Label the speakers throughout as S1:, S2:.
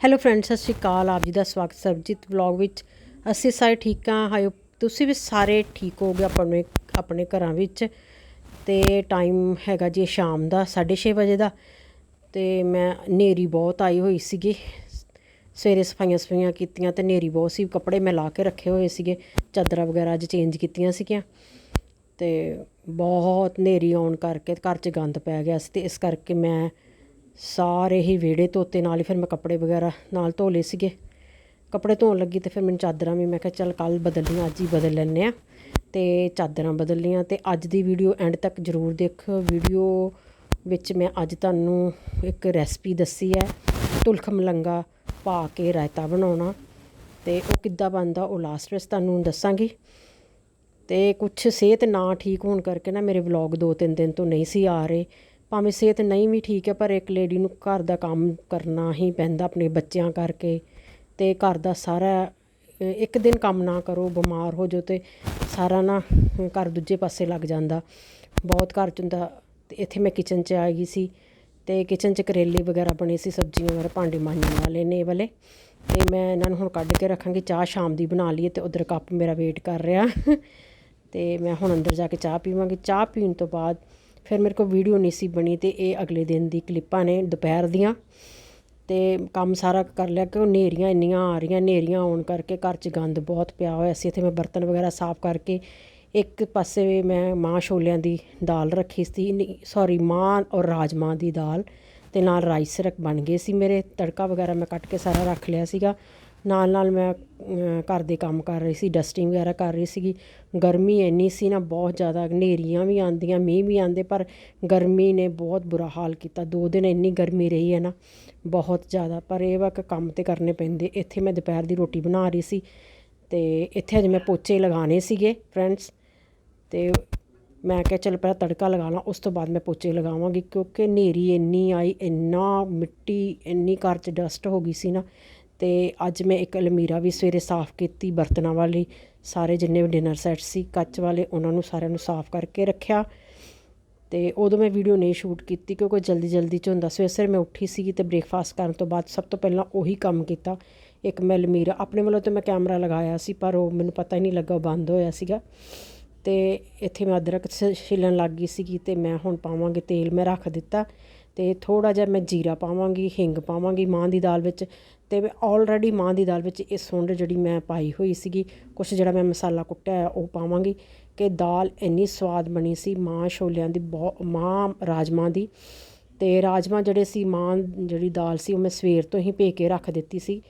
S1: Hello friends ਸਤਿ ਸ਼੍ਰੀ ਅਕਾਲ। ਆਪ ਜੀ ਦਾ ਸਵਾਗਤ ਸਰਬਜੀਤ ਵਲੌਗ ਵਿੱਚ। ਅਸੀਂ ਸਾਰੇ ਠੀਕ ਹਾਂ। ਹਾਇਓ ਤੁਸੀਂ ਵੀ ਸਾਰੇ ਠੀਕ ਹੋਗੇ ਆਪਣੇ ਆਪਣੇ ਘਰਾਂ ਵਿੱਚ। ਤੇ ਟਾਈਮ ਹੈਗਾ ਜੀ ਸ਼ਾਮ ਦਾ 6:30 ਵਜੇ ਦਾ। ਤੇ ਮੈਂ ਨੇਰੀ ਬਹੁਤ ਆਈ ਹੋਈ ਸੀਗੀ। ਸਵੇਰੇ ਸਫਾਈਆਂ ਸਫਾਈਆਂ ਕੀਤੀਆਂ ਤੇ ਨੇਰੀ ਬਹੁਤ ਸੀ। ਕੱਪੜੇ ਮੈਂ ਲਾ ਕੇ ਰੱਖੇ ਹੋਏ ਸੀਗੇ। ਚਾਦਰਾਂ ਵਗੈਰਾ ਅੱਜ ਚੇਂਜ ਕੀਤੀਆਂ ਸੀਗੀਆਂ। ਤੇ ਬਹੁਤ ਨੇਰੀ ਆਉਣ ਕਰਕੇ ਘਰ 'ਚ ਗੰਦ ਪੈ ਗਿਆ ਸੀ ਤੇ ਇਸ ਕਰਕੇ ਮੈਂ ਸਾਰੇ ਹੀ ਵਿਹੜੇ ਧੋਤੇ ਨਾਲ ਹੀ ਫਿਰ ਮੈਂ ਕੱਪੜੇ ਵਗੈਰਾ ਨਾਲ ਧੋ ਲਏ ਸੀਗੇ। ਕੱਪੜੇ ਧੋਣ ਲੱਗੀ ਤੇ ਫਿਰ ਮੈਨੂੰ ਚਾਦਰਾਂ ਵੀ ਮੈਂ ਕਿਹਾ ਚੱਲ ਕੱਲ ਬਦਲ ਅੱਜ ਹੀ ਬਦਲ ਲੈਂਦੇ ਆ ਤੇ ਚਾਦਰਾਂ ਬਦਲ ਲਈਆਂ ਤੇ ਅੱਜ ਦੀ ਵੀਡੀਓ ਐਂਡ ਤੱਕ ਜ਼ਰੂਰ ਦੇਖੋ ਵੀਡੀਓ ਵਿੱਚ ਮੈਂ ਅੱਜ ਤੁਹਾਨੂੰ ਇੱਕ ਰੈਸਪੀ ਦੱਸੀ ਹੈ ਤੁਲਖ ਮਲੰਗਾ ਪਾ ਕੇ ਰਾਇਤਾ ਬਣਾਉਣਾ। ਤੇ ਉਹ ਕਿੱਦਾਂ ਬਣਦਾ ਉਹ ਲਾਸਟ ਵਿੱਚ ਤੁਹਾਨੂੰ ਦੱਸਾਂਗੀ। ਤੇ ਕੁਝ ਸਿਹਤ ਨਾ ਠੀਕ ਹੋਣ ਕਰਕੇ ਨਾ ਮੇਰੇ ਵਲੌਗ ਦੋ ਤਿੰਨ ਦਿਨ ਤੋਂ ਨਹੀਂ ਸੀ ਆ ਰਹੇ। ਭਾਵੇਂ ਸਿਹਤ ਨਹੀਂ ਵੀ ਠੀਕ ਹੈ, ਪਰ ਇੱਕ ਲੇਡੀ ਨੂੰ ਘਰ ਦਾ ਕੰਮ ਕਰਨਾ ਹੀ ਪੈਂਦਾ ਆਪਣੇ ਬੱਚਿਆਂ ਕਰਕੇ ਅਤੇ ਘਰ ਦਾ ਸਾਰਾ ਇੱਕ ਦਿਨ ਕੰਮ ਨਾ ਕਰੋ, ਬਿਮਾਰ ਹੋ ਜਾਓ ਅਤੇ ਸਾਰਾ ਨਾ ਘਰ ਦੂਜੇ ਪਾਸੇ ਲੱਗ ਜਾਂਦਾ। ਬਹੁਤ ਘਰ ਚ ਹੁੰਦਾ ਅਤੇ ਇੱਥੇ ਮੈਂ ਕਿਚਨ 'ਚ ਆ ਗਈ ਸੀ ਅਤੇ ਕਿਚਨ 'ਚ ਕਰੇਲੇ ਵਗੈਰਾ ਬਣੇ ਸੀ, ਸਬਜ਼ੀਆਂ ਵਗੈਰਾ, ਭਾਂਡੇ ਮਾਂਜਣ ਵਾਲੇ ਨੇ ਵਾਲੇ। ਅਤੇ ਮੈਂ ਇਹਨਾਂ ਨੂੰ ਹੁਣ ਕੱਢ ਕੇ ਰੱਖਾਂਗੀ, ਚਾਹ ਸ਼ਾਮ ਦੀ ਬਣਾ ਲਈਏ ਅਤੇ ਉਧਰ ਕੱਪ ਮੇਰਾ ਵੇਟ ਕਰ ਰਿਹਾ। ਅਤੇ ਮੈਂ ਹੁਣ ਅੰਦਰ ਜਾ ਕੇ ਚਾਹ ਪੀਵਾਂਗੀ। ਚਾਹ ਪੀਣ ਤੋਂ ਬਾਅਦ ਫਿਰ ਮੇਰੇ ਕੋਲ ਵੀਡੀਓ ਨਹੀਂ ਸੀ ਬਣੀ ਤੇ ਇਹ ਅਗਲੇ ਦਿਨ ਦੀ ਕਲਿੱਪਾਂ ਨੇ ਦੁਪਹਿਰ ਦੀਆਂ ਤੇ ਕੰਮ ਸਾਰਾ ਕਰ ਲਿਆ ਕਿ ਉਹ ਨੇਰੀਆਂ ਇੰਨੀਆਂ ਆ ਰਹੀਆਂ, ਨੇਰੀਆਂ ਆਉਣ ਕਰਕੇ ਘਰ 'ਚ ਗੰਦ ਬਹੁਤ ਪਿਆ ਹੋਇਆ ਸੀ। ਇੱਥੇ ਮੈਂ ਬਰਤਨ ਵਗੈਰਾ ਸਾਫ਼ ਕਰਕੇ ਇੱਕ ਪਾਸੇ ਮੈਂ ਮਾਂ ਛੋਲਿਆਂ ਦੀ ਦਾਲ ਰੱਖੀ ਸੀ। ਸੌਰੀ ਮਾਂ ਔਰ ਰਾਜਮਾਂ ਦੀ ਦਾਲ ਤੇ ਨਾਲ ਰਾਈਸ ਰਖ ਬਣ ਗਏ ਸੀ। ਮੇਰੇ ਤੜਕਾ ਵਗੈਰਾ ਮੈਂ ਕੱਟ ਕੇ ਸਾਰਾ ਰੱਖ ਲਿਆ ਸੀਗਾ। ਨਾਲ ਨਾਲ ਮੈਂ ਘਰ ਦੇ ਕੰਮ ਕਰ ਰਹੀ ਸੀ ਡਸਟਿੰਗ ਵਗੈਰਾ ਕਰ ਰਹੀ ਸੀਗੀ। ਗਰਮੀ ਇੰਨੀ ਸੀ ਨਾ, ਬਹੁਤ ਜ਼ਿਆਦਾ ਹਨੇਰੀਆਂ ਵੀ ਆਉਂਦੀਆਂ, ਮੀਂਹ ਵੀ ਆਉਂਦੇ, ਪਰ ਗਰਮੀ ਨੇ ਬਹੁਤ ਬੁਰਾ ਹਾਲ ਕੀਤਾ। ਦੋ ਦਿਨ ਇੰਨੀ ਗਰਮੀ ਰਹੀ ਹੈ ਨਾ, ਬਹੁਤ ਜ਼ਿਆਦਾ। ਪਰ ਇਹ ਵਾ ਕਿ ਕੰਮ ਤਾਂ ਕਰਨੇ ਪੈਂਦੇ। ਇੱਥੇ ਮੈਂ ਦੁਪਹਿਰ ਦੀ ਰੋਟੀ ਬਣਾ ਰਹੀ ਸੀ ਅਤੇ ਇੱਥੇ ਅਜੇ ਮੈਂ ਪੋਚੇ ਲਗਾਉਣੇ ਸੀਗੇ ਫਰੈਂਡਸ ਅਤੇ ਮੈਂ ਕਿਹਾ, ਚਲ ਪਹਿਲਾਂ ਤੜਕਾ ਲਗਾ ਲਾਂ, ਉਸ ਤੋਂ ਬਾਅਦ ਮੈਂ ਪੋਚੇ ਲਗਾਵਾਂਗੀ। ਕਿਉਂਕਿ ਹਨੇਰੀ ਇੰਨੀ ਆਈ, ਇੰਨਾ ਮਿੱਟੀ, ਇੰਨੀ ਘਰ 'ਚ ਡਸਟ ਹੋ ਗਈ ਸੀ ਨਾ ਅਤੇ ਅੱਜ ਮੈਂ ਇੱਕ ਅਲਮੀਰਾ ਵੀ ਸਵੇਰੇ ਸਾਫ਼ ਕੀਤੀ ਬਰਤਨਾਂ ਵਾਲੀ। ਸਾਰੇ ਜਿੰਨੇ ਵੀ ਡਿਨਰ ਸੈੱਟ ਸੀ, ਕੱਚ ਵਾਲੇ, ਉਹਨਾਂ ਨੂੰ ਸਾਰਿਆਂ ਨੂੰ ਸਾਫ਼ ਕਰਕੇ ਰੱਖਿਆ। ਅਤੇ ਉਦੋਂ ਮੈਂ ਵੀਡੀਓ ਨਹੀਂ ਸ਼ੂਟ ਕੀਤੀ ਕਿਉਂਕਿ ਜਲਦੀ ਜਲਦੀ ਚ ਹੁੰਦਾ। ਸਵੇਰੇ ਸਵੇਰੇ ਮੈਂ ਉੱਠੀ ਸੀਗੀ ਅਤੇ ਬ੍ਰੇਕਫਾਸਟ ਕਰਨ ਤੋਂ ਬਾਅਦ ਸਭ ਤੋਂ ਪਹਿਲਾਂ ਉਹੀ ਕੰਮ ਕੀਤਾ। ਇੱਕ ਮੈਂ ਅਲਮੀਰਾ, ਆਪਣੇ ਵੱਲੋਂ ਤਾਂ ਮੈਂ ਕੈਮਰਾ ਲਗਾਇਆ ਸੀ, ਪਰ ਉਹ ਮੈਨੂੰ ਪਤਾ ਹੀ ਨਹੀਂ ਲੱਗਾ, ਉਹ ਬੰਦ ਹੋਇਆ ਸੀਗਾ। ਤੇ ਇੱਥੇ ਮੈਂ ਅਦਰਕ ਛ- ਛਿੱਲਣ ਲੱਗ ਗਈ ਸੀਗੀ ਤੇ ਮੈਂ ਹੁਣ ਪਾਵਾਂਗੀ ਤੇਲ, ਮੈਂ ਰੱਖ ਦਿੱਤਾ। ਅਤੇ ਥੋੜ੍ਹਾ ਜਿਹਾ ਮੈਂ ਜੀਰਾ ਪਾਵਾਂਗੀ, ਹਿੰਗ ਪਾਵਾਂਗੀ ਮਾਂਹ ਦੀ ਦਾਲ ਵਿੱਚ ਅਤੇ ਮੈਂ ਆਲਰੇਡੀ ਮਾਂਹ ਦੀ ਦਾਲ ਵਿੱਚ ਇਹ ਸੁੰਡ ਜਿਹੜੀ ਮੈਂ ਪਾਈ ਹੋਈ ਸੀਗੀ, ਕੁਛ ਜਿਹੜਾ ਮੈਂ ਮਸਾਲਾ ਕੁੱਟਿਆ ਉਹ ਪਾਵਾਂਗੀ ਕਿ ਦਾਲ ਇੰਨੀ ਸਵਾਦ ਬਣੀ ਸੀ ਮਾਂ ਛੋਲਿਆਂ ਦੀ ਬਹੁਤ ਮਾਂ ਰਾਜਮਾਂਹ ਦੀ ਅਤੇ ਰਾਜਮਾਂਹ ਜਿਹੜੇ ਸੀ ਮਾਂ ਜਿਹੜੀ ਦਾਲ ਸੀ ਉਹ ਮੈਂ ਸਵੇਰ ਤੋਂ ਹੀ ਭੇ ਕੇ ਰੱਖ ਦਿੱਤੀ ਸੀ।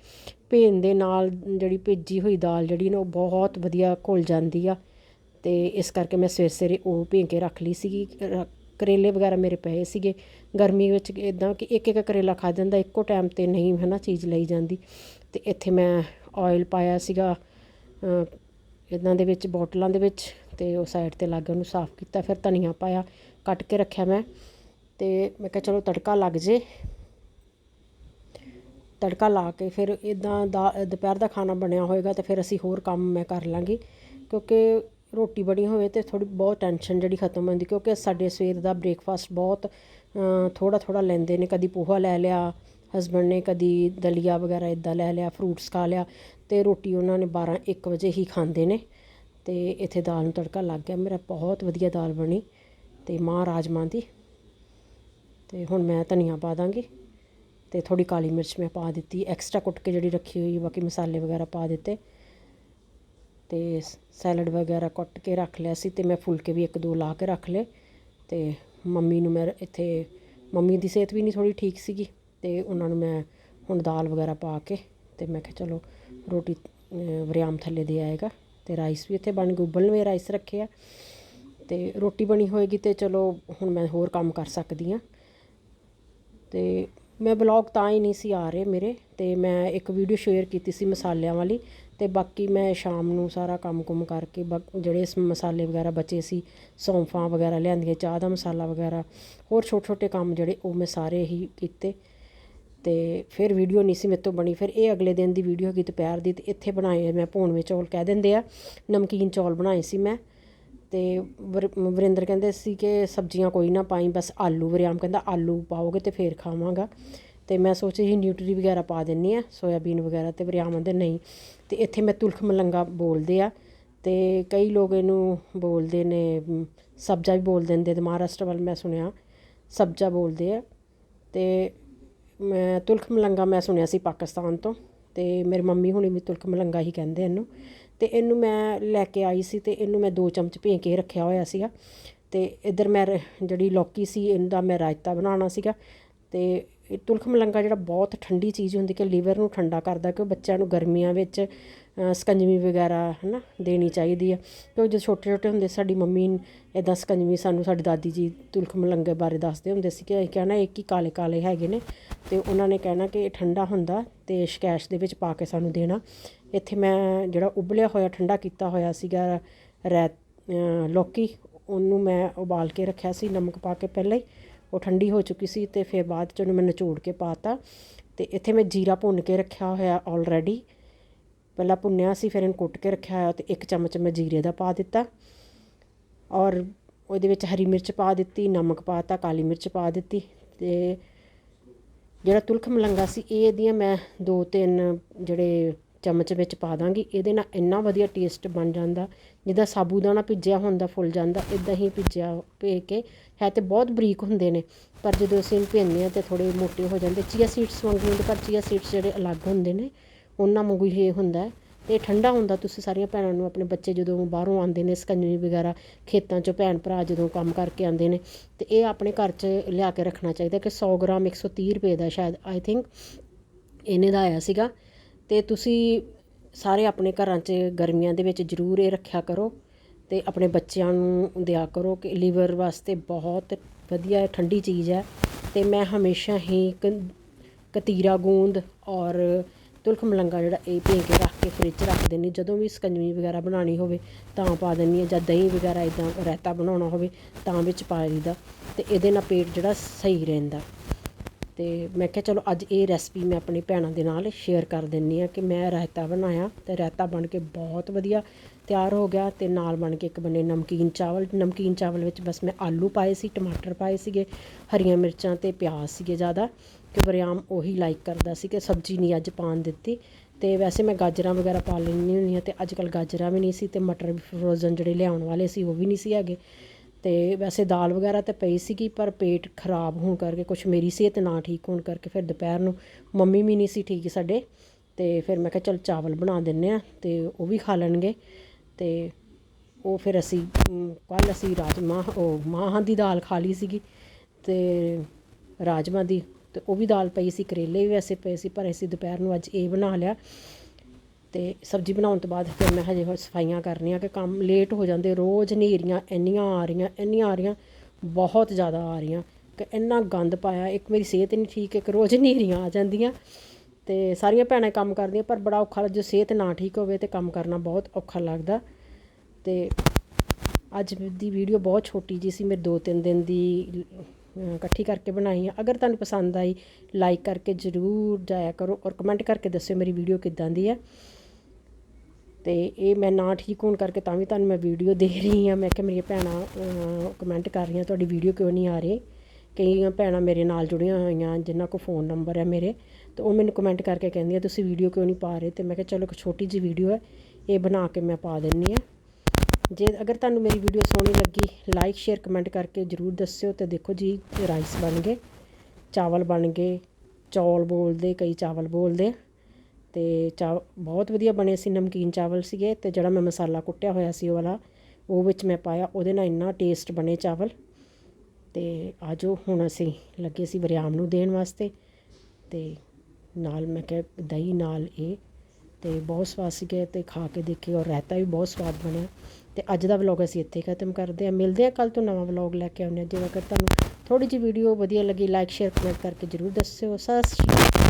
S1: ਭੇਣ ਦੇ ਨਾਲ ਜਿਹੜੀ ਭੇਜੀ ਹੋਈ ਦਾਲ ਜਿਹੜੀ ਨਾ ਉਹ ਬਹੁਤ ਵਧੀਆ ਘੁਲ ਜਾਂਦੀ ਆ ਅਤੇ ਇਸ ਕਰਕੇ ਮੈਂ ਸਵੇਰ ਸਵੇਰੇ ਉਹ ਭੇ ਕੇ ਰੱਖ ਲਈ ਸੀਗੀ ਕਰੇਲੇ ਵਗੈਰਾ ਮੇਰੇ ਪਏ ਸੀਗੇ। ਗਰਮੀ ਵਿੱਚ ਇਦਾਂ ਕਿ ਇੱਕ ਇੱਕ ਕਰੇਲਾ ਖਾ ਜਾਂਦਾ, ਇੱਕੋ ਟਾਈਮ ਤੇ ਨਹੀਂ ਹੈ ਨਾ ਚੀਜ਼ ਲਈ ਜਾਂਦੀ। ਤੇ ਇੱਥੇ ਮੈਂ ਆਇਲ ਪਾਇਆ ਸੀਗਾ ਇਦਾਂ ਦੇ ਵਿੱਚ, ਬੋਟਲਾਂ ਦੇ ਵਿੱਚ, ਤੇ ਉਹ ਸਾਈਡ ਤੇ ਲੱਗ ਉਹਨੂੰ ਸਾਫ਼ ਕੀਤਾ, ਫਿਰ ਧਨੀਆ ਪਾਇਆ, ਕੱਟ ਕੇ ਰੱਖਿਆ ਮੈਂ। ਤੇ ਮੈਂ ਕਿਹਾ ਚਲੋ ਤੜਕਾ ਲੱਗ ਜੇ। ਤੜਕਾ ਲਾ ਕੇ ਫਿਰ ਇਦਾਂ ਦਾ, ਦੁਪਹਿਰ ਦਾ ਖਾਣਾ ਬਣਿਆ ਹੋਏਗਾ ਤੇ ਫਿਰ ਅਸੀਂ ਹੋਰ ਕੰਮ ਮੈਂ ਕਰ ਲਾਂਗੀ। ਕਿਉਂਕਿ ਰੋਟੀ ਬਣੀ ਹੋਵੇ ਤੇ ਥੋੜੀ ਬਹੁਤ ਟੈਨਸ਼ਨ ਜਿਹੜੀ ਖਤਮ ਹੋ ਜਾਂਦੀ ਕਿਉਂਕਿ ਸਾਡੇ ਸਵੇਰ ਦਾ ਬ੍ਰੇਕਫਾਸਟ ਬਹੁਤ ਥੋੜਾ ਥੋੜਾ ਲੈਂਦੇ ਨੇ, ਕਦੀ ਪੋਹਾ ਲੈ ਲਿਆ ਹਸਬੰਡ ਨੇ ਕਦੀ ਦਲੀਆ ਵਗੈਰਾ ਇਦਾਂ ਲੈ ਲਿਆ ਫਰੂਟਸ ਖਾ ਲਿਆ ਤੇ ਰੋਟੀ ਉਹਨਾਂ ਨੇ 12 1 ਵਜੇ ਹੀ ਖਾਂਦੇ ਨੇ ਤੇ ਇੱਥੇ ਦਾਲ ਨੂੰ ਤੜਕਾ ਲੱਗ ਗਿਆ, ਮੇਰਾ ਬਹੁਤ ਵਧੀਆ ਦਾਲ ਬਣੀ ਤੇ ਮਾਂ ਰਾਜਮਾਂ ਦੀ ਤੇ ਹੁਣ ਮੈਂ ਧਨੀਆ ਪਾ ਦਾਂਗੀ ਤੇ ਥੋੜੀ ਕਾਲੀ ਮਿਰਚ ਮੈਂ ਪਾ ਦਿੱਤੀ ਐਕਸਟਰਾ ਕੁੱਟ ਕੇ ਜਿਹੜੀ ਰੱਖੀ ਹੋਈ ਬਾਕੀ ਮਸਾਲੇ ਵਗੈਰਾ ਪਾ ਦਿੱਤੇ। ਅਤੇ ਸੈਲਡ ਵਗੈਰਾ ਕੱਟ ਕੇ ਰੱਖ ਲਿਆ ਸੀ ਅਤੇ ਮੈਂ ਫੁਲਕੇ ਵੀ ਇੱਕ ਦੋ ਲਾ ਕੇ ਰੱਖ ਲਏ ਅਤੇ ਮੰਮੀ ਨੂੰ ਮੈਂ ਇੱਥੇ ਮੰਮੀ ਦੀ ਸਿਹਤ ਵੀ ਨਹੀਂ ਥੋੜ੍ਹੀ ਠੀਕ ਸੀਗੀ ਅਤੇ ਉਹਨਾਂ ਨੂੰ ਮੈਂ ਹੁਣ ਦਾਲ ਵਗੈਰਾ ਪਾ ਕੇ ਅਤੇ ਮੈਂ ਕਿਹਾ ਚਲੋ ਰੋਟੀ ਅਹ, ਵਰਿਆਮ ਥੱਲੇ ਦੇ ਆਏਗਾ ਅਤੇ ਰਾਈਸ ਵੀ ਇੱਥੇ ਬਣ ਗਏ ਉਬਲਵੇਂ ਰਾਈਸ ਰੱਖੇ ਆ ਅਤੇ ਰੋਟੀ ਬਣੀ ਹੋਏਗੀ ਤੇ ਚਲੋ ਹੁਣ ਮੈਂ ਹੋਰ ਕੰਮ ਕਰ ਸਕਦੀ ਹਾਂ ਅਤੇ ਮੈਂ ਬਲੌਗ ਤਾਂ ਹੀ ਨਹੀਂ ਸੀ ਆ ਰਹੇ ਮੇਰੇ ਤੇ ਮੈਂ ਇੱਕ ਵੀਡੀਓ ਸ਼ੇਅਰ ਕੀਤੀ ਸੀ ਮਸਾਲਿਆਂ ਵਾਲੀ ਅਤੇ ਬਾਕੀ ਮੈਂ ਸ਼ਾਮ ਨੂੰ ਸਾਰਾ ਕੰਮ ਕੁਮ ਕਰਕੇ ਬਾ ਜਿਹੜੇ ਮਸਾਲੇ ਵਗੈਰਾ ਬਚੇ ਸੀ, ਸੌਂਫਾਂ ਵਗੈਰਾ ਲਿਆਂਦੀਆਂ, ਚਾਹ ਦਾ ਮਸਾਲਾ ਵਗੈਰਾ, ਹੋਰ ਛੋਟੇ ਛੋਟੇ ਕੰਮ ਜਿਹੜੇ ਉਹ ਮੈਂ ਸਾਰੇ ਹੀ ਕੀਤੇ। ਅਤੇ ਫਿਰ ਵੀਡੀਓ ਨਹੀਂ ਸੀ ਮੇਰੇ ਤੋਂ ਬਣੀ, ਫਿਰ ਇਹ ਅਗਲੇ ਦਿਨ ਦੀ ਵੀਡੀਓ ਹੈਗੀ ਦੁਪਹਿਰ ਦੀ ਅਤੇ ਇੱਥੇ ਬਣਾਏ ਮੈਂ ਭੂਣਵੇਂ ਚੌਲ ਕਹਿ ਦਿੰਦੇ ਆ, ਨਮਕੀਨ ਚੌਲ ਬਣਾਏ ਸੀ ਮੈਂ। ਤੇ ਵਰਿੰਦਰ ਕਹਿੰਦੇ ਸੀ ਕਿ ਸਬਜ਼ੀਆਂ ਕੋਈ ਨਾ ਪਾਈ, ਬਸ ਆਲੂ ਵਰਿਆਮ, ਕਹਿੰਦਾ ਆਲੂ ਪਾਓਗੇ ਤੇ ਫੇਰ ਖਾਵਾਂਗਾ। ਤੇ ਮੈਂ ਸੋਚਿਆ ਸੀ ਨਿਊਟਰੀ ਵਗੈਰਾ ਪਾ ਦਿੰਨੀ ਆ, ਸੋਇਆਬੀਨ ਵਗੈਰਾ ਤੇ ਵਰਿਆਮ ਆਂਦੇ ਨਹੀਂ। ਤੇ ਇੱਥੇ ਮੈਂ ਤੁਲਖ ਮਲੰਗਾ ਬੋਲਦੇ ਆ ਤੇ ਕਈ ਲੋਕ ਇਹਨੂੰ ਬੋਲਦੇ ਨੇ ਸਬਜ਼ਾ ਵੀ ਬੋਲ ਦਿੰਦੇ ਤੇ ਮਹਾਰਾਸ਼ਟਰ ਵੱਲ ਮੈਂ ਸੁਣਿਆ, ਸਬਜ਼ਾ ਬੋਲਦੇ ਆ। ਤੇ ਮੈਂ ਤੁਲਖ ਮਲੰਗਾ ਮੈਂ ਸੁਣਿਆ ਸੀ ਪਾਕਿਸਤਾਨ ਤੋਂ ਤੇ ਮੇਰੇ ਮੰਮੀ ਹੁਣੀ ਵੀ ਤੁਲਖ ਮਲੰਗਾ ਹੀ ਕਹਿੰਦੇ ਇਹਨੂੰ। ਤੇ ਇਹਨੂੰ ਮੈਂ ਲੈ ਕੇ ਆਈ ਸੀ ਤੇ ਇਹਨੂੰ ਮੈਂ ਦੋ ਚਮਚ ਭੇ ਕੇ ਰੱਖਿਆ ਹੋਇਆ ਸੀਗਾ। ਤੇ ਇੱਧਰ ਮੈਂ ਜਿਹੜੀ ਲੌਕੀ ਸੀ, ਇਹਦਾ ਮੈਂ ਰਾਇਤਾ ਬਣਾਉਣਾ ਸੀਗਾ। ਤੇ ਇਹ ਤੁਲਖ ਮਲੰਗਾ ਜਿਹੜਾ ਬਹੁਤ ਠੰਡੀ ਚੀਜ਼ ਹੁੰਦੀ ਕਿ ਲੀਵਰ ਨੂੰ ਠੰਡਾ ਕਰਦਾ ਕਿ ਬੱਚਿਆਂ ਨੂੰ ਗਰਮੀਆਂ ਵਿੱਚ ਅ, ਸਕੰਜਵੀ ਵਗੈਰਾ ਹੈ ਨਾ ਦੇਣੀ ਚਾਹੀਦੀ ਆ। ਕਿਉਂਕਿ ਜਦੋਂ ਛੋਟੇ ਛੋਟੇ ਹੁੰਦੇ ਸਾਡੀ ਮੰਮੀ ਇਦਾਂ ਸਕੰਜਵੀ ਸਾਨੂੰ ਸਾਡੀ ਦਾਦੀ ਜੀ ਤੁਲਖ ਮਲੰਗੇ ਬਾਰੇ ਦੱਸਦੇ ਹੁੰਦੇ ਸੀ ਕਿ ਇਹ ਕਹਿਣਾ ਇਹ ਕੀ ਕਾਲੇ ਕਾਲੇ ਹੈਗੇ ਨੇ। ਤੇ ਉਹਨਾਂ ਨੇ ਕਹਿਣਾ ਕਿ ਇਹ ਠੰਡਾ ਹੁੰਦਾ ਤੇ ਸ਼ਕੈਸ਼ ਦੇ ਵਿੱਚ ਪਾ ਕੇ ਸਾਨੂੰ ਦੇਣਾ। ਇੱਥੇ ਮੈਂ ਜਿਹੜਾ ਉਬਲਿਆ ਹੋਇਆ ਠੰਡਾ ਕੀਤਾ ਹੋਇਆ ਸੀਗਾ ਰੈ ਲੌਕੀ ਉਹਨੂੰ ਮੈਂ ਉਬਾਲ ਕੇ ਰੱਖਿਆ ਸੀ ਨਮਕ ਪਾ ਕੇ ਪਹਿਲਾਂ ਹੀ। ਉਹ ਠੰਡੀ ਹੋ ਚੁੱਕੀ ਸੀ ਤੇ ਫਿਰ ਬਾਅਦ ਚ ਉਹਨੂੰ ਮੈਂ ਨਿਚੋੜ ਕੇ ਪਾਤਾ ਤੇ ਇੱਥੇ ਮੈਂ ਜੀਰਾ ਭੁੰਨ ਕੇ ਰੱਖਿਆ ਹੋਇਆ ਆਲਰੇਡੀ ਪਹਿਲਾਂ ਭੁੰਨਿਆ ਸੀ, ਫਿਰ ਇਹਨੂੰ ਕੁੱਟ ਕੇ ਰੱਖਿਆ ਹੋਇਆ ਤੇ ਇੱਕ ਚਮਚ ਮੈਂ ਜੀਰੇ ਦਾ ਪਾ ਦਿੱਤਾ। ਔਰ ਉਹਦੇ ਵਿੱਚ ਹਰੀ ਮਿਰਚ ਪਾ ਦਿੱਤੀ, ਨਮਕ ਪਾਤਾ ਕਾਲੀ ਮਿਰਚ ਪਾ ਦਿੱਤੀ ਤੇ ਜਿਹੜਾ ਤੁਲਖ ਮਲੰਗਾ ਸੀ, ਇਹ ਇਹਦੀਆਂ ਮੈਂ ਦੋ ਤਿੰਨ ਜਿਹੜੇ ਚਮਚ ਵਿੱਚ ਪਾ ਦਾਂਗੀ, ਇਹਦੇ ਨਾਲ ਇੰਨਾ ਵਧੀਆ ਟੇਸਟ ਬਣ ਜਾਂਦਾ, ਜਿੱਦਾਂ ਸਾਬੂਦਾਨਾ ਭਿੱਜਿਆ ਹੁੰਦਾ, ਫੁੱਲ ਜਾਂਦਾ ਇਦਾਂ ਹੀ ਭਿੱਜਿਆ ਭੇ ਕੇ, ਹੈ ਤੇ ਬਹੁਤ ਬਰੀਕ ਹੁੰਦੇ ਨੇ, ਪਰ ਜਦੋਂ ਅਸੀਂ ਇਹਨੂੰ ਭਿੰਨਦੇ ਆ ਤੇ ਥੋੜੇ ਮੋਟੇ ਹੋ ਜਾਂਦੇ, ਚੀਆ ਸੀਡਸ ਵਾਂਗੂ ਹੁੰਦੇ, ਪਰ ਚੀਆ ਸੀਡਸ ਜਿਹੜੇ ਅਲੱਗ ਹੁੰਦੇ ਨੇ, ਉਹਨਾਂ ਵਾਂਗੂ ਹੀ ਹੁੰਦਾ ਹੈ, ਤੇ ਠੰਡਾ ਹੁੰਦਾ, ਤੁਸੀਂ ਸਾਰੀਆਂ ਭੈਣਾਂ ਨੂੰ, ਆਪਣੇ ਬੱਚੇ ਜਦੋਂ ਬਾਹਰੋਂ ਆਉਂਦੇ ਨੇ ਸਕੰਜਵੀ ਵਗੈਰਾ, ਖੇਤਾਂ 'ਚੋਂ ਭੈਣ ਭਰਾ ਜਦੋਂ ਕੰਮ ਕਰਕੇ ਆਉਂਦੇ ਨੇ, ਤੇ ਇਹ ਆਪਣੇ ਘਰ 'ਚ ਲਿਆ ਕੇ ਰੱਖਣਾ ਚਾਹੀਦਾ, ਕਿ 100 ਗ੍ਰਾਮ 130 ਰੁਪਏ ਦਾ ਸ਼ਾਇਦ ਆਈ ਥਿੰਕ ਇਹਨੇ ਦਾ ਆਇਆ ਸੀਗਾ ਅਤੇ ਤੁਸੀਂ ਸਾਰੇ ਆਪਣੇ ਘਰਾਂ 'ਚ ਗਰਮੀਆਂ ਦੇ ਵਿੱਚ ਜ਼ਰੂਰ ਇਹ ਰੱਖਿਆ ਕਰੋ ਅਤੇ ਆਪਣੇ ਬੱਚਿਆਂ ਨੂੰ ਦਿਆ ਕਰੋ ਕਿ ਲੀਵਰ ਵਾਸਤੇ ਬਹੁਤ ਵਧੀਆ ਠੰਡੀ ਚੀਜ਼ ਹੈ ਅਤੇ ਮੈਂ ਹਮੇਸ਼ਾ ਹੀ ਕ- ਕਤੀਰਾ ਗੂੰਦ ਔਰ ਤੁਲਖ ਮਲੰਗਾ ਜਿਹੜਾ ਇਹ ਭੇ ਕੇ ਰੱਖ ਕੇ ਫਰਿੱਜ 'ਚ ਰੱਖ ਦਿੰਦੀ ਜਦੋਂ ਵੀ ਸਕੰਜਵੀ ਵਗੈਰਾ ਬਣਾਉਣੀ ਹੋਵੇ ਤਾਂ ਪਾ ਦਿੰਦੀ ਹਾਂ ਜਾਂ ਦਹੀਂ ਵਗੈਰਾ ਇੱਦਾਂ ਰਾਇਤਾ ਬਣਾਉਣਾ ਹੋਵੇ ਤਾਂ ਵਿੱਚ ਪਾ ਲਈਦਾ ਅਤੇ ਇਹਦੇ ਨਾਲ ਪੇਟ ਜਿਹੜਾ ਸਹੀ ਰਹਿੰਦਾ। ਤੇ ਮੈਂ ਕਿਹਾ ਚਲੋ ਅੱਜ ਇਹ ਰੈਸਪੀ ਮੈਂ ਆਪਣੀ ਭੈਣਾਂ ਦੇ ਨਾਲ ਸ਼ੇਅਰ ਕਰ ਦਿੰਨੀ ਆ ਕਿ ਮੈਂ ਰਾਇਤਾ ਬਣਾਇਆ ਤੇ ਰਾਇਤਾ ਬਣ ਕੇ ਬਹੁਤ ਵਧੀਆ ਤਿਆਰ ਹੋ ਗਿਆ ਤੇ ਨਾਲ ਬਣ ਕੇ ਇੱਕ ਬਣੇ ਨਮਕੀਨ ਚਾਵਲ। ਨਮਕੀਨ ਚਾਵਲ ਵਿੱਚ ਬਸ ਮੈਂ ਆਲੂ ਪਾਏ ਸੀ, ਟਮਾਟਰ ਪਾਏ ਸੀਗੇ, ਹਰੀਆਂ ਮਿਰਚਾਂ ਤੇ ਪਿਆਜ਼ ਸੀਗੇ ਜ਼ਿਆਦਾ ਕਿ ਵਰਿਆਮ ਉਹੀ ਲਾਈਕ ਕਰਦਾ ਸੀ ਕਿ ਸਬਜ਼ੀ ਨਹੀਂ ਅੱਜ ਪਾਣ ਦਿੱਤੀ ਤੇ ਵੈਸੇ ਮੈਂ ਗਾਜਰਾਂ ਵਗੈਰਾ ਪਾ ਲੈਂਦੀ ਹੁੰਦੀ ਹਾਂ ਤੇ ਅੱਜ ਕੱਲ ਗਾਜਰਾਂ ਵੀ ਨਹੀਂ ਸੀ ਤੇ ਮਟਰ ਵੀ ਫਰੋਜ਼ਨ ਜਿਹੜੇ ਲਿਆਉਣ ਵਾਲੇ ਸੀ ਉਹ ਵੀ ਨਹੀਂ ਸੀ ਹੈਗੇ। ਤੇ ਵੈਸੇ ਦਾਲ ਵਗੈਰਾ ਤਾਂ ਪਈ ਸੀਗੀ, ਪਰ ਪੇਟ ਖਰਾਬ ਹੋਣ ਕਰਕੇ, ਕੁਛ ਮੇਰੀ ਸਿਹਤ ਨਾ ਠੀਕ ਹੋਣ ਕਰਕੇ ਫਿਰ ਦੁਪਹਿਰ ਨੂੰ ਮੰਮੀ ਵੀ ਨਹੀਂ ਸੀ ਠੀਕ ਸਾਡੇ। ਤੇ ਫਿਰ ਮੈਂ ਕਿਹਾ, ਚਲ ਚਾਵਲ ਬਣਾ ਦਿੰਨੇ ਆ ਤੇ ਉਹ ਵੀ ਖਾ ਲੈਣਗੇ। ਤੇ ਉਹ ਫਿਰ ਅਸੀਂ ਕੱਲ ਅਸੀਂ ਰਾਜਮਾ, ਉਹ ਮਾਹਾਂ ਦੀ ਦਾਲ ਖਾ ਲਈ ਸੀਗੀ ਤੇ ਰਾਜਮਾ ਦੀ, ਤੇ ਉਹ ਵੀ ਦਾਲ ਪਈ ਸੀ, ਕਰੇਲੇ ਵੀ ਵੈਸੇ ਪਏ ਸੀ, ਪਰ ਅਸੀਂ ਦੁਪਹਿਰ ਨੂੰ ਅੱਜ ਇਹ ਬਣਾ ਲਿਆ। ਅਤੇ ਸਬਜ਼ੀ ਬਣਾਉਣ ਤੋਂ ਬਾਅਦ ਫਿਰ ਮੈਂ ਹਜੇ ਹੋਰ ਸਫਾਈਆਂ ਕਰਨੀਆਂ ਕਿ ਕੰਮ ਲੇਟ ਹੋ ਜਾਂਦੇ, ਰੋਜ਼ ਹਨੇਰੀਆਂ ਇੰਨੀਆਂ ਆ ਰਹੀਆਂ, ਇੰਨੀਆਂ ਆ ਰਹੀਆਂ, ਬਹੁਤ ਜ਼ਿਆਦਾ ਆ ਰਹੀਆਂ ਕਿ ਇੰਨਾ ਗੰਦ ਪਾਇਆ, ਇੱਕ ਮੇਰੀ ਸਿਹਤ ਨਹੀਂ ਠੀਕ, ਇੱਕ ਰੋਜ਼ ਹਨੇਰੀਆਂ ਆ ਜਾਂਦੀਆਂ ਅਤੇ ਸਾਰੀਆਂ ਭੈਣਾਂ ਕੰਮ ਕਰਦੀਆਂ, ਪਰ ਬੜਾ ਔਖਾ ਜੋ ਸਿਹਤ ਨਾ ਠੀਕ ਹੋਵੇ ਤਾਂ ਕੰਮ ਕਰਨਾ ਬਹੁਤ ਔਖਾ ਲੱਗਦਾ ਅਤੇ ਅੱਜ ਦੀ ਵੀਡੀਓ ਬਹੁਤ ਛੋਟੀ ਜੀ ਸੀ, ਮੇਰੇ ਦੋ ਤਿੰਨ ਦਿਨ ਦੀ ਇਕੱਠੀ ਕਰਕੇ ਬਣਾਈ ਆ। ਅਗਰ ਤੁਹਾਨੂੰ ਪਸੰਦ ਆਈ ਲਾਈਕ ਕਰਕੇ ਜ਼ਰੂਰ ਜਾਇਆ ਕਰੋ ਔਰ ਕਮੈਂਟ ਕਰਕੇ ਦੱਸਿਓ ਮੇਰੀ ਵੀਡੀਓ ਕਿੱਦਾਂ ਦੀ ਹੈ ਅਤੇ ਇਹ ਮੈਂ ਨਾ ਠੀਕ ਹੋਣ ਕਰਕੇ ਤਾਂ ਵੀ ਤੁਹਾਨੂੰ ਮੈਂ ਵੀਡੀਓ ਦੇ ਰਹੀ ਹਾਂ। ਮੈਂ ਕਿਹਾ ਮੇਰੀਆਂ ਭੈਣਾਂ ਕਮੈਂਟ ਕਰ ਰਹੀਆਂ, ਤੁਹਾਡੀ ਵੀਡੀਓ ਕਿਉਂ ਨਹੀਂ ਆ ਰਹੀ? ਕਈਆਂ ਭੈਣਾਂ ਮੇਰੇ ਨਾਲ ਜੁੜੀਆਂ ਹੋਈਆਂ, ਜਿਨ੍ਹਾਂ ਕੋਲ ਫੋਨ ਨੰਬਰ ਹੈ ਮੇਰੇ, ਤੇ ਉਹ ਮੈਨੂੰ ਕਮੈਂਟ ਕਰਕੇ ਕਹਿੰਦੀਆਂ ਤੁਸੀਂ ਵੀਡੀਓ ਕਿਉਂ ਨਹੀਂ ਪਾ ਰਹੇ? ਤੇ ਮੈਂ ਕਿਹਾ, ਚਲੋ ਇੱਕ ਛੋਟੀ ਜਿਹੀ ਵੀਡੀਓ ਹੈ, ਇਹ ਬਣਾ ਕੇ ਮੈਂ ਪਾ ਦਿੰਨੀ ਆ ਜੇ ਅਗਰ ਤੁਹਾਨੂੰ ਮੇਰੀ ਵੀਡੀਓ ਸੋਹਣੀ ਲੱਗੀ ਲਾਈਕ ਸ਼ੇਅਰ ਕਮੈਂਟ ਕਰਕੇ ਜਰੂਰ ਦੱਸਿਓ ਤੇ ਦੇਖੋ ਜੀ ਰਾਈਸ ਬਣ ਗਏ, ਚਾਵਲ ਬਣ ਗਏ, ਚੌਲ ਬੋਲਦੇ, ਕਈ ਚਾਵਲ ਬੋਲਦੇ। ਅਤੇ ਚਾ ਬਹੁਤ ਵਧੀਆ ਬਣੇ ਸੀ ਨਮਕੀਨ ਚਾਵਲ ਸੀਗੇ ਅਤੇ ਜਿਹੜਾ ਮੈਂ ਮਸਾਲਾ ਕੁੱਟਿਆ ਹੋਇਆ ਸੀ ਉਹ ਵਾਲਾ, ਉਹ ਵਿੱਚ ਮੈਂ ਪਾਇਆ, ਉਹਦੇ ਨਾਲ ਇੰਨਾ ਟੇਸਟ ਬਣੇ ਚਾਵਲ। ਅਤੇ ਤੇ ਆਜੋ ਹੁਣ ਅਸੀਂ ਲੱਗੇ ਸੀ ਵਰਿਆਮ ਨੂੰ ਦੇਣ ਵਾਸਤੇ ਅਤੇ ਨਾਲ ਮੈਂ ਕਿਹਾ ਦਹੀਂ ਨਾਲ ਇਹ ਅਤੇ ਬਹੁਤ ਸਵਾਦ ਸੀਗੇ ਅਤੇ ਖਾ ਕੇ ਦੇਖੇ ਔਰ ਰਾਇਤਾ ਵੀ ਬਹੁਤ ਸਵਾਦ ਬਣਿਆ। ਅਤੇ ਅੱਜ ਦਾ ਵਲੌਗ ਅਸੀਂ ਇੱਥੇ ਖਤਮ ਕਰਦੇ ਹਾਂ। ਮਿਲਦੇ ਹਾਂ ਕੱਲ੍ਹ ਤੋਂ ਨਵਾਂ ਵਲੌਗ ਲੈ ਕੇ ਆਉਂਦੇ ਹਾਂ। ਜੇ ਅਗਰ ਤੁਹਾਨੂੰ ਥੋੜ੍ਹੀ ਜਿਹੀ ਵੀਡੀਓ ਵਧੀਆ ਲੱਗੀ ਲਾਈਕ ਸ਼ੇਅਰ ਕਮੈਂਟ ਕਰਕੇ ਜਰੂਰ ਦੱਸਿਓ। ਸਤਿ ਸ਼੍ਰੀ ਅਕਾਲ।